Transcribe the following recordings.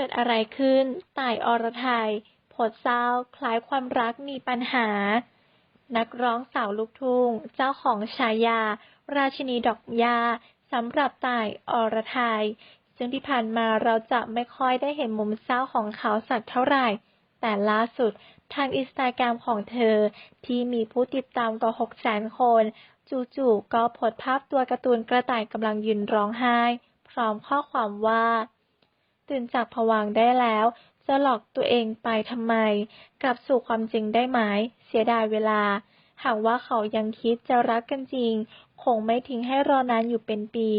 เกิดอะไรขึ้น ต่ายอรไทยโพสต์เศร้า คล้ายความรักมีปัญหา นักร้องสาวลูกทุ่ง เจ้าของฉายา ราชินีดอกยาสำหรับต่ายอรไทย ซึ่งที่ผ่านมาเราจะไม่ค่อยได้เห็นมุมเศร้าของเขาสักเท่าไหร่ แต่ล่าสุดทางอินสตาแกรมของเธอ ที่มีผู้ติดตามกว่า6 0 0 0 0คน จู่ๆก็โพสภาพตัวการ์ตูนกระต่ายกำลังยืนร้องไห้ พร้อมข้อความว่า ตื่นจากผวังค์ได้แล้ว จะหลอกตัวเองไปทำไม กลับสู่ความจริงได้ไหม เสียดายเวลา หากว่าเขายังคิดจะรักกันจริง คงไม่ทิ้งให้รอนานอยู่เป็นปี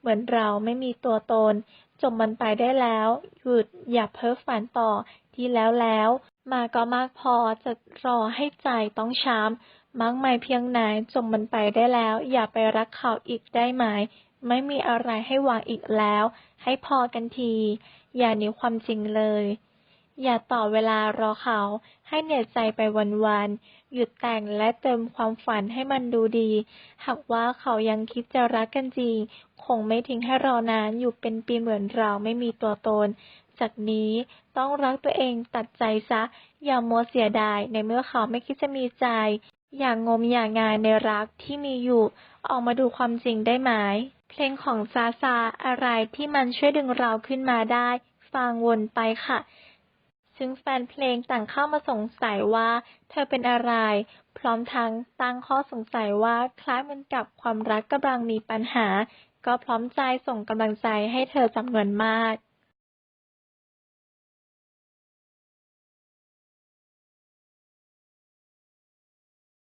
เหมือนเราไม่มีตัวตน จบมันไปได้แล้ว หยุดอย่าเพ้อฝันต่อที่แล้วแล้ว มาก็มากพอจะรอให้ใจต้องช้ำมากมายเพียงไหนจบมันไปได้แล้ว อย่าไปรักเขาอีกได้ไหม ไม่มีอะไรให้หวังอีกแล้ว ให้พอกันที อย่าหนีความจริงเลย อย่าต่อเวลารอเขา ให้เหนื่อยใจไปวันๆหยุดแต่งและเติมความฝันให้มันดูดี หากว่าเขายังคิดจะรักกันจริง คงไม่ทิ้งให้รอนานอยู่เป็นปีเหมือนเราไม่มีตัวตน จากนี้ต้องรักตัวเองตัดใจซะ อย่ามัวเสียดายในเมื่อเขาไม่คิดจะมีใจ อย่างงมอย่างงายในรักที่มีอยู่ ออกมาดูความจริงได้ไหม เพลงของซาซาอะไรที่มันช่วยดึงเราขึ้นมาได้ ฟังวนไปค่ะ ซึ่งแฟนเพลงต่างเข้ามาสงสัยว่า เธอเป็นอะไร พร้อมทั้งตั้งข้อสงสัยว่าคล้ายมือนกับความรักกำลังมีปัญหา ก็พร้อมใจส่งกำลังใจให้เธอจำนวนมาก